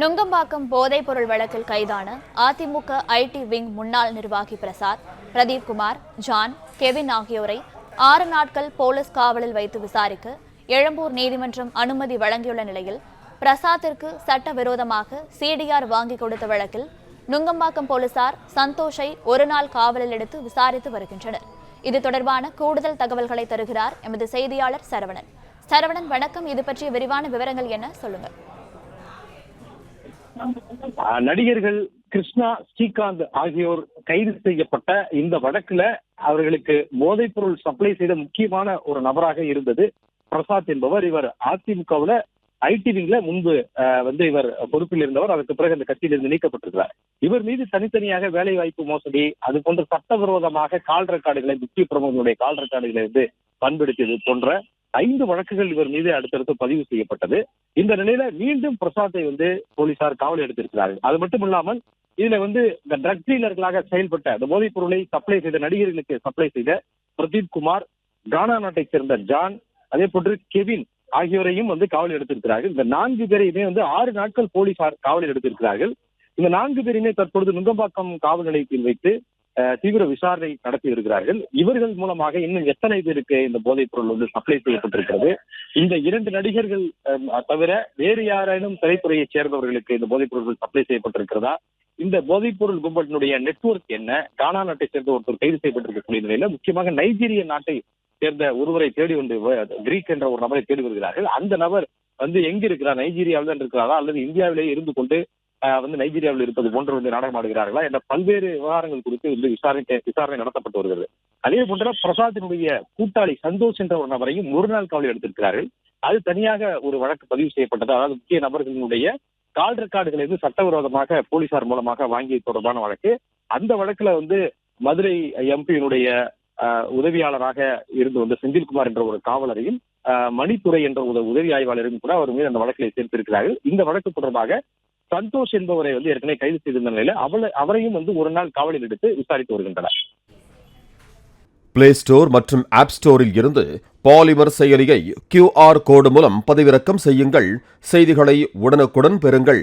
நுங்கம்பாக்கம் போதைப்பொருள் வழக்கில் கைதான அதிமுக ஐடி விங் முன்னாள் நிர்வாகி பிரசாத் பிரதீப் குமார் ஜான் கெவின் ஆகியோரை ஆறு நாட்கள் போலீஸ் காவலில் வைத்து விசாரிக்க எழும்பூர் நீதிமன்றம் அனுமதி வழங்கியுள்ள நிலையில் பிரசாத்திற்கு சட்டவிரோதமாக சிடிஆர் வாங்கி கொடுத்த வழக்கில் நுங்கம்பாக்கம் போலீசார் சந்தோஷை ஒரு நாள் காவலில் எடுத்து விசாரித்து வருகின்றனர். இது தொடர்பான கூடுதல் தகவல்களை தருகிறார் எமது செய்தியாளர் சரவணன். சரவணன் வணக்கம். இது பற்றிய விரிவான விவரங்கள் என்ன? சொல்லுங்கள். நடிகர்கள் கிருஷ்ணா ஸ்ரீகாந்த் ஆகியோர் கைது செய்யப்பட்ட இந்த வழக்குல அவர்களுக்கு போதைப் பொருள் சப்ளை செய்த முக்கியமான ஒரு நபராக இருந்தது பிரசாத் என்பவர். இவர் அதிமுகவுல ஐடி விங்ல முன்பு வந்து இவர் பொறுப்பில் இருந்தவர். அதற்கு பிறகு அந்த கட்சியிலிருந்து நீக்கப்பட்டிருக்கிறார். இவர் மீது தனித்தனியாக வேலை வாய்ப்பு மோசடி அது போன்ற சட்டவிரோதமாக கால் ரெக்கார்டுகளை முக்கிய பிரமுகர்களுடைய கால் ரெக்கார்டுகளை வந்து பண்படுத்தியது போன்ற ஐந்து வழக்குகள் இவர் மீது அடுத்தடுத்து பதிவு செய்யப்பட்டது. இந்த நிலையில மீண்டும் பிரசாத்தை வந்து போலீசார் காவல் எடுத்திருக்கிறார்கள். அது மட்டும் இல்லாமல் இதுல வந்து இந்த ட்ரக் டீலர்களாக செயல்பட்ட இந்த போதைப் பொருளை சப்ளை செய்த நடிகர்களுக்கு சப்ளை செய்த பிரதீப் குமார் கானா நாட்டைச் சேர்ந்த ஜான் அதே போன்று கெவின் ஆகியோரையும் வந்து காவல் எடுத்திருக்கிறார்கள். இந்த நான்கு பேரையுமே வந்து ஆறு நாட்கள் போலீசார் காவலில் எடுத்திருக்கிறார்கள். இந்த நான்கு பேரையுமே தற்பொழுது நுங்கம்பாக்கம் காவல் நிலையத்தில் வைத்து தீவிர விசாரணை நடத்தி வருகிறார்கள். இவர்கள் மூலமாக இன்னும் எத்தனை பேருக்கு இந்த போதைப் பொருள் வந்து சப்ளை செய்யப்பட்டிருக்கிறது? இந்த இரண்டு நடிகர்கள் தவிர வேறு யாரேனும் திரைத்துறையைச் சேர்ந்தவர்களுக்கு இந்த போதைப் பொருட்கள் சப்ளை செய்யப்பட்டிருக்கிறதா? இந்த போதைப் பொருள் கும்பலினுடைய நெட்வொர்க் என்ன? கானா நாட்டை சேர்ந்த ஒருத்தர் கைது செய்யப்பட்டிருக்கக்கூடிய நிலையில முக்கியமாக நைஜீரிய நாட்டை சேர்ந்த ஒருவரை தேடி வந்து கிரீக் என்ற ஒரு நபரை தேடி வருகிறார்கள். அந்த நபர் வந்து எங்க இருக்கிறார் நைஜீரியாவில் தான் இருக்கிறாரா? அல்லது இந்தியாவிலேயே இருந்து கொண்டு வந்து நைஜீரியாவில் இருப்பது போன்று வந்து நாடகமாடுகிறார்களா? என்ற பல்வேறு விவகாரங்கள் குறித்து வந்து விசாரணை விசாரணை நடத்தப்பட்டு வருகிறது. அதே போன்ற பிரசாத்தினுடைய கூட்டாளி சந்தோஷ் என்ற ஒரு நபரையும் ஒரு நாள் காவலில் எடுத்திருக்கிறார்கள். அது தனியாக ஒரு வழக்கு பதிவு செய்யப்பட்டது. அதாவது முக்கிய நபர்களினுடைய கால் ரெக்கார்டுகளை வந்து சட்டவிரோதமாக போலீசார் மூலமாக வாங்கிய தொடர்பான வழக்கு. அந்த வழக்குல வந்து மதுரை எம்பியினுடைய உதவியாளராக இருந்து வந்த செந்தில்குமார் என்ற ஒரு காவலரையும் மணித்துறை என்ற ஒரு உதவி ஆய்வாளரையும் கூட அவர் மீது அந்த வழக்கில் சேர்த்திருக்கிறார்கள். இந்த வழக்கு தொடர்பாக சந்தோஷ் என்பவரை வந்து ஏற்கனவே கைது செய்திருந்த நிலையில அவளை அவரையும் வந்து ஒரு நாள் காவலில் எடுத்து விசாரித்து வருகின்றனர். பிளே ஸ்டோர் மற்றும் ஆப் ஸ்டோரில் இருந்து பாலிமர் செயலியை கியூஆர் கோடு மூலம் பதிவிறக்கம் செய்யுங்கள். செய்திகளை உடனுக்குடன் பெறுங்கள்.